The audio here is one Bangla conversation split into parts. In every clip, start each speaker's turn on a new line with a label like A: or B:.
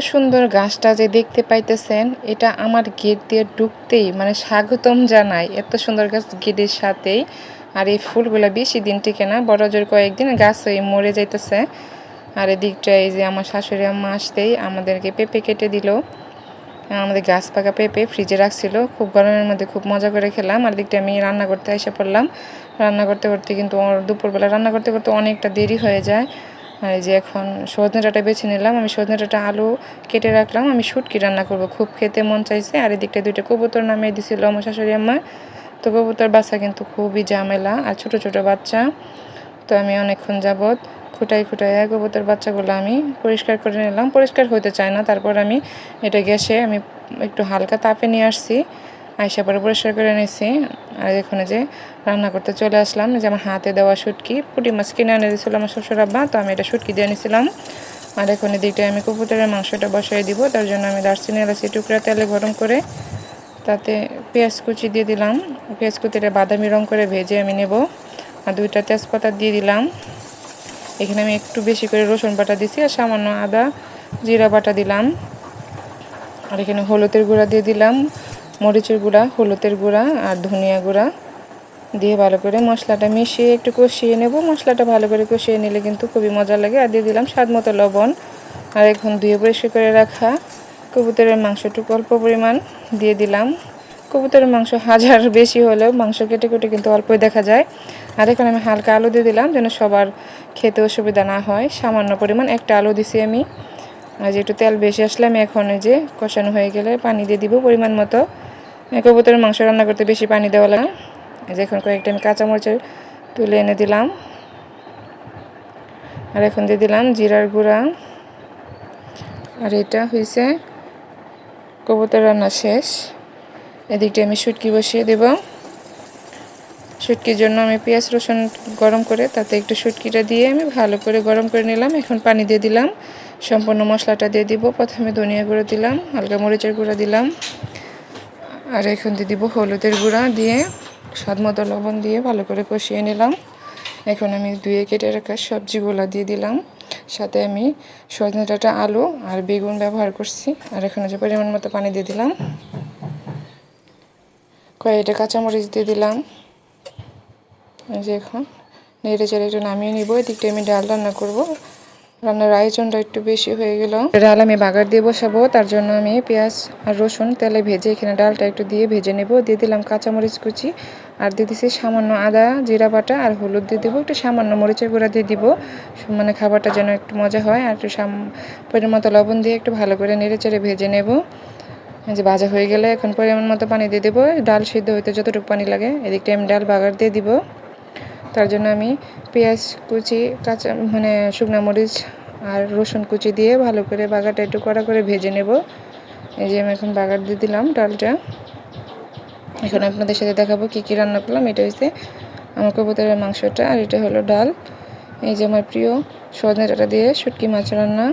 A: সুন্দর গাছটা যে দেখতে পাইতেছেন, এটা আমার গেট দিয়ে ঢুকতেই মানে স্বাগতম জানাই। এত সুন্দর গাছ গেটের সাথেই। আর এই ফুলগুলা বেশি দিন টিকে না, বড় জোর কয়েকদিন গাছ ওই মরে যাইতেছে। আর এদিকটা এই যে আমার শাশুড়ি আম্মা আসতেই আমাদেরকে পেঁপে কেটে দিল। আমাদের গাছ পাকা পেঁপে ফ্রিজে রাখছিল। খুব গরমের মধ্যে খুব মজা করে খেলাম। আর দিকটা আমি রান্না করতে এসে পড়লাম। রান্না করতে করতে কিন্তু দুপুরবেলা রান্না করতে করতে অনেকটা দেরি হয়ে যায়। এই যে এখন সজনে ডাঁটা বেছে নিলাম, আমি সজনে ডাঁটা আলু কেটে রাখলাম, আমি শুটকি রান্না করব। খুব খেতে মন চাইছে, আর এদিকটা দুইটা কবুতর নামিয়ে দিছিল আমার শাশুড়ি আম্মা। তো কবুতর বাচ্চা কিন্তু খুবই ঝামেলা, আর ছোট ছোট বাচ্চা। তো আমি অনেকক্ষণ যাবত খুঁটাই খুঁটাই কবুতর বাচ্চাগুলো আমি পরিষ্কার করে নিলাম। পরিষ্কার হতে চায় না, তারপর আমি এটা গ্যাসে আমি একটু হালকা তাপে নিয়ে আসছি। আইসা পরে পরিষ্কার করে নিয়েছি। আর এখানে যে রান্না করতে চলে আসলাম যে আমার হাতে দেওয়া শুটকি, পুটি মাছ কিনে এনে দিয়েছিল আমার শ্বশুর আব্বা, তো আমি এটা শুটকি দিয়ে নিয়েছিলাম আর এখন দিকটায় আমি কবুতরের মাংসটা বসাই দিব, তার জন্য আমি দারচিনি, এলাচি টুকরা, তেলে গরম করে তাতে পেঁয়াজ কুচি দিয়ে দিলাম। পেঁয়াজ কুচিটা বাদামি রং করে ভেজে আমি নেব। আর দুইটা তেজপাতা দিয়ে দিলাম। এখানে আমি একটু বেশি করে রসুন বাটা দিছি আর সামান্য আদা, জিরা বাটা দিলাম। আর এখানে হলুদের গুঁড়া দিয়ে দিলাম। মরিচের গুঁড়া, হলুদের গুঁড়া আর ধনিয়া গুঁড়া দিয়ে ভালো করে মশলাটা মিশিয়ে একটু কষিয়ে নেব। মশলাটা ভালো করে কষিয়ে নিলে কিন্তু খুবই মজা লাগে। আর দিয়ে দিলাম স্বাদ মতো লবণ। আর এখন ধুয়ে পরিষ্কার করে রাখা কবুতরের মাংসটুকু অল্প পরিমাণ দিয়ে দিলাম। কবুতরের মাংস হাজার বেশি হলেও মাংস কেটে কেটে কিন্তু অল্পই দেখা যায়। আর এখন আমি হালকা আলু দিয়ে দিলাম যেন সবার খেতে অসুবিধা না হয়। সামান্য পরিমাণ একটা আলু দিছি আমি। আর একটু তেল বেশি আসলে আমি এখন যে কষানো হয়ে গেলে পানি দিয়ে দিব পরিমাণ মতো। কবুতরের মাংস রান্না করতে বেশি পানি দেওয়া লাগে। যে এখন কয়েকটা আমি কাঁচামরিচের তুলে এনে দিলাম। আর এখন দিয়ে দিলাম জিরার গুঁড়া। আর এটা হয়েছে কবুতর রান্না শেষ। এদিকটা আমি শুটকি বসিয়ে দেব। শুটকির জন্য আমি পেঁয়াজ রসুন গরম করে তাতে একটু শুটকিটা দিয়ে আমি ভালো করে গরম করে নিলাম। এখন পানি দিয়ে দিলাম। সম্পূর্ণ মশলাটা দিয়ে দিব। প্রথমে ধনিয়া গুঁড়ো দিলাম, হালকা মরিচের গুঁড়ো দিলাম। আর এখন দিয়ে দিব হলুদের গুঁড়া দিয়ে স্বাদ মতো লবণ দিয়ে ভালো করে কষিয়ে নিলাম। এখন আমি ধুয়ে কেটে রাখা সবজিগুলো দিয়ে দিলাম। সাথে আমি সজনে ডাঁটা আলু আর বেগুন ব্যবহার করছি। আর এখানে যে পরিমাণ মতো পানি দিয়ে দিলাম, কয়েকটা কাঁচামরিচ দিয়ে দিলাম। যে এখন নেড়ে চেড়ে একটু নামিয়ে নিব। এদিকটা আমি ডাল রান্না করব। রান্নার আয়োজনটা একটু বেশি হয়ে গেল। ডাল আমি বাগার দিয়ে বসাবো, তার জন্য আমি পেঁয়াজ আর রসুন তেলে ভেজে এখানে ডালটা একটু দিয়ে ভেজে নেব। দিয়ে দিলাম কাঁচামরিচ কুচি, আর দিয়ে দিছি সামান্য আদা, জিরা বাটা আর হলুদ দিয়ে দেবো। একটু সামান্য মরিচের গুঁড়া দিয়ে দিব মানে খাবারটা যেন একটু মজা হয়, আর একটু সাম পরিমাণ মতো লবণ দিয়ে একটু ভালো করে নেড়ে চেড়ে ভেজে নেব। যে ভাজা হয়ে গেলে এখন পরিমাণ মতো পানি দিয়ে দেবো। ডাল সিদ্ধ হইতে যতটুকু পানি লাগে, এদিকটা আমি ডাল বাগার দিয়ে দিব। তার জন্য আমি পেঁয়াজ কুচি, কাঁচা মানে শুকনা মরিচ আর রসুন কুচি দিয়ে ভালো করে বাগারটা একটু কড়া করে ভেজে নেব। এই যে আমি এখন বাগার দিয়ে দিলাম ডালটা। এখন আপনাদের সাথে দেখাবো কী কী রান্না করলাম। এটা হচ্ছে আমার কবুতরের মাংসটা আর এটা হলো ডাল। এই যে আমার প্রিয় সজনে ডাটা দিয়ে শুটকি মাছ রান্না,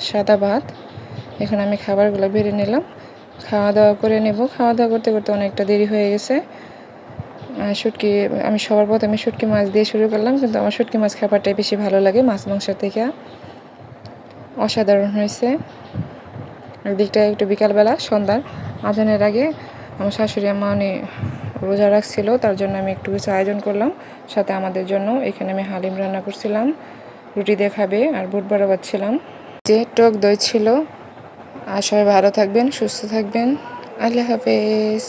A: সাদা ভাত। এখন আমি খাবারগুলো বেড়ে নিলাম। খাওয়া দাওয়া করে নেব। খাওয়া দাওয়া করতে করতে অনেকটা দেরি হয়ে গেছে। শুটকি, আমি সবার প্রথমে শুটকি মাছ দিয়ে শুরু করলাম, কিন্তু আমার শুটকি মাছ খাবারটাই বেশি ভালো লাগে মাছ মাংস থেকে। অসাধারণ হয়েছে। দিকটা একটু বিকালবেলা, সন্ধ্যার। আজানের আগে আমার শাশুড়ি আমা উনি রোজা রাখছিল, তার জন্য আমি একটু কিছু আয়োজন করলাম। সাথে আমাদের জন্য এখানে আমি হালিম রান্না করছিলাম, রুটি দিয়ে খাবে আর বুট বড়া বাচ্ছিলাম যে টক দই ছিল আর সবাই ভালো থাকবেন, সুস্থ থাকবেন। আল্লাহ হাফেজ।